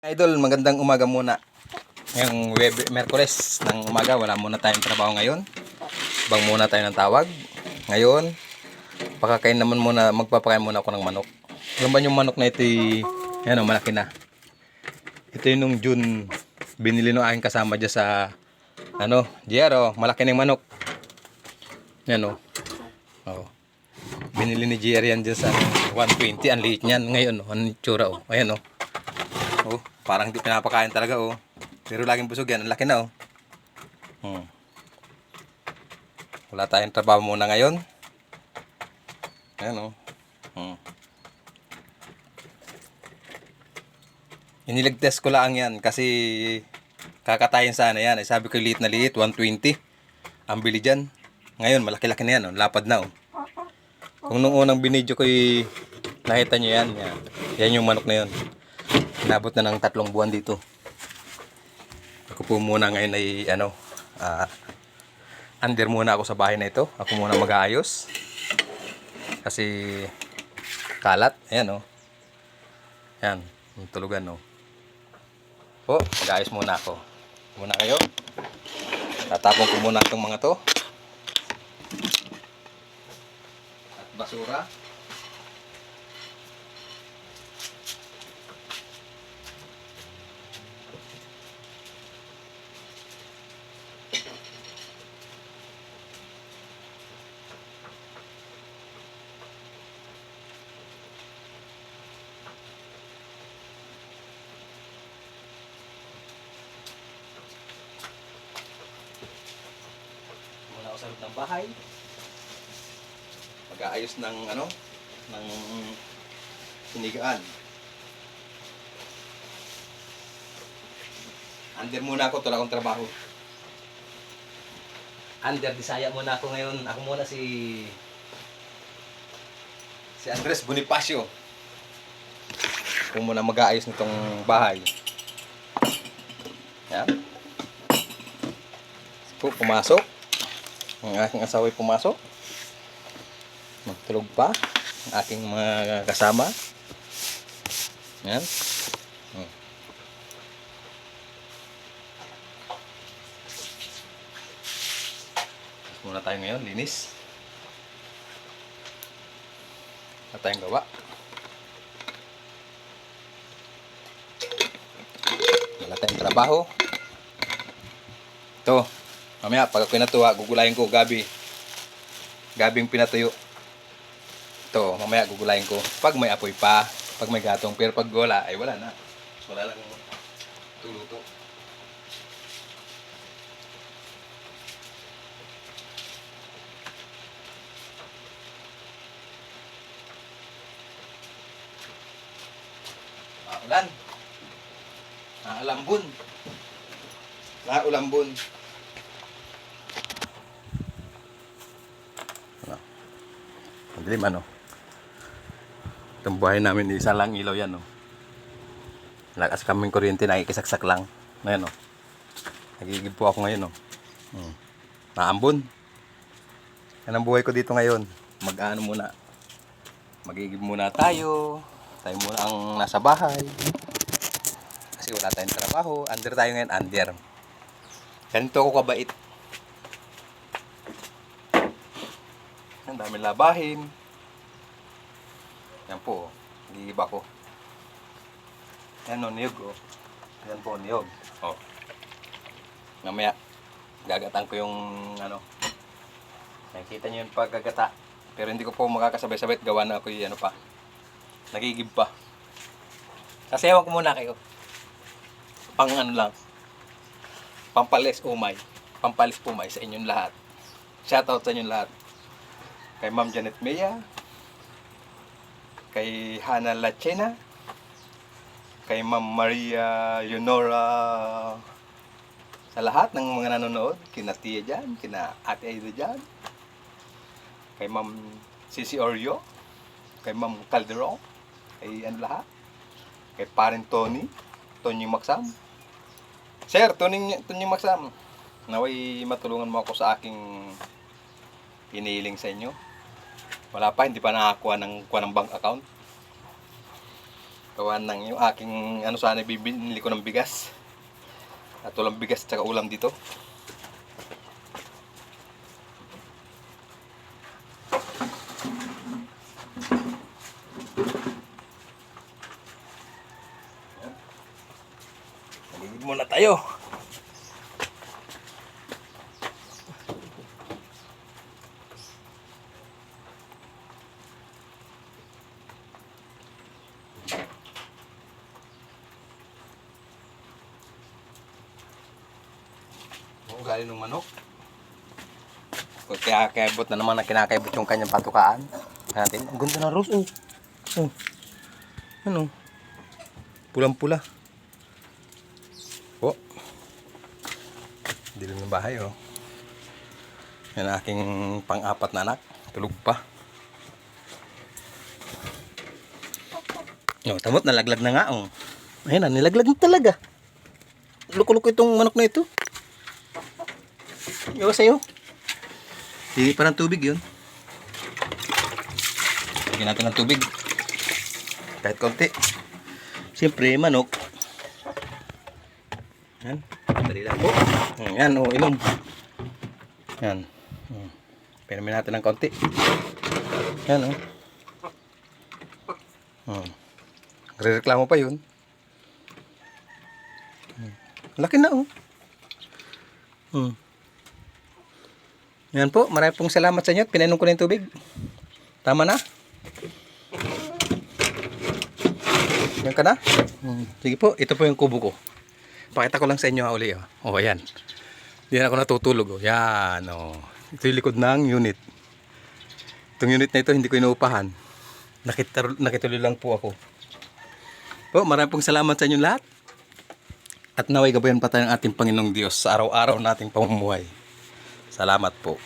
Idol, magandang umaga muna. Ngayong Web Merkules ng umaga, wala muna tayong trabaho ngayon. Bang muna tayo ng tawag. Ngayon, pakakain naman muna, magpapakain muna ako ng manok. Alam ba yung manok na ito, yan o, malaki na. Ito yung nung June, binili nung aking kasama dyan sa, ano, JR o, malaki na yung manok. Yan o. Oh. Binili ni JR yan dyan sa 120, ang liit niyan. Ngayon, oh, ang tsura o. Ayan o. Oh, parang hindi pinapakain talaga oh. Pero laging busog yan. Ang laki na oh. Hmm. Wala tayong trabaho muna ngayon. Ayan oh. Hmm. Inilig test ko lang yan kasi kakatayin sana yan. Eh, sabi ko liit na liit, 120. Ang bili dyan. Ngayon, malaki-laki na yan. Oh. Lapad na oh. Kung nung unang binidyo ko y- nakita nyo yan, yan. Yan yung manok na yun. Inabot na ng tatlong buwan dito. Ako po muna ngayon ay ano, ah, under muna ako sa bahay na ito. Ako muna mag-aayos. Kasi kalat, ayan oh. Yan, tulugan oh. Po, mag-aayos muna ako. Muna kayo. Tatapon ko muna itong mga to. At basura. Loob ng bahay. Mag-aayos ng ano, ng sinigaan. Under muna ako, wala akong trabaho. Under, disaya muna ako ngayon. Ako muna si si Andres Bonifacio. Ako muna mag-aayos nitong bahay. Yan. Po, pumasok. Ang aking asawa ay pumasok. Magtulog pa. Ang aking mga kasama. Yan. Hmm. Muna tayo ngayon, linis. Wala tayong gawa. Wala tayong trabaho. Ito, mamaya pag ako pinatuwa, gugulayin ko gabi. Gabing pinatuyo. Ito, mamaya gugulayin ko. Pag may apoy pa, pag may gatong, pero pag wala, ay wala na. Wala lang tuluto. Ah, ulan. Ah, alambun. Madilim ano. Itong buhay namin, isa lang ilaw yan, no. Lakas kaming kuryente, nakikisaksak lang. Ayan, no. Nagigib po ako ngayon, no. Hmm. Naambon. Yan ang buhay ko dito ngayon. Mag-ano muna. Magigib muna tayo. Tayo muna ang nasa bahay. Kasi wala tayong trabaho. Under tayo ngayon, under. Ganito ako kabait. Ang dami labahin. Yan po, nagigib ako. Yan o, niyog o. Yan po, niyog. O. Mamaya, gagatan ko yung ano. Nakikita niyo yung paggagata. Pero hindi ko po makakasabay-sabay at gawa na ako yung ano pa. Nagigib pa. Kasi ewan ko muna kayo. Pang ano lang. Pampalis umay. Pampalis pumay sa inyong lahat. Shoutout sa inyong lahat kay Ma'am Janet Mea, kay Hana Lachena, kay Ma'am Maria Leonora, sa lahat ng mga nanonood, kina Tia dyan, kina Ate Aida dyan, kay Ma'am Sisi Oreo, kay Ma'am Calderon, kay ano lahat, kay Parin Tony, Tony Maxam. Sir, Tony, Tony Maxam, naway matulungan mo ako sa aking iniling sa inyo. Wala pa, hindi pa nakakuha ng, kuha ng bank account. Gawa ng yung aking ano sana bibili ko ng bigas. At walang bigas tsaka ulam dito. Maligid muna tayo. Ugali ng manok. Kaya kaibot na naman ang kinakaibot yung kanyang patukaan. Natin. Ang ganda ng rose. Oh. Oh. Ano? Pulang-pula. Oh. Dilim ng bahay oh. Yan aking pang-apat na anak. Tulog pa. Oh, tamot nalaglag na nga oh. Ayun na, nilaglag na talaga. Luko-luko itong manok na ito. Ewan sa'yo. Hindi pa ng tubig yun. Lagyan natin ng tubig. Kahit konti. Siyempre, manok. Yan. Dali lang po. Hmm, Yan, o, inom. Yan. Hmm. Pinamin natin ng konti. Yan, o. Hmm. Re-reklamo pa yun. Hmm. Laki na, oh. Hmm. Yan po, marami pong salamat sa inyo. at Pinainom ko na yung tubig. Tama na. Yan ka na? Hmm. Sige po, ito po yung kubo ko. Pakita ko lang sa inyo ha uli. Oh, oh ayan. Diyan ako natutulog. Oh. Yan. Oh. Ito yung likod ng unit. Itong unit na ito, hindi ko inuupahan. Nakita, nakituloy lang po ako. Po, marami pong salamat sa inyo lahat. At naway gabayan pa tayo ng ating Panginoong Diyos sa araw-araw nating pamumuhay. Salamat po.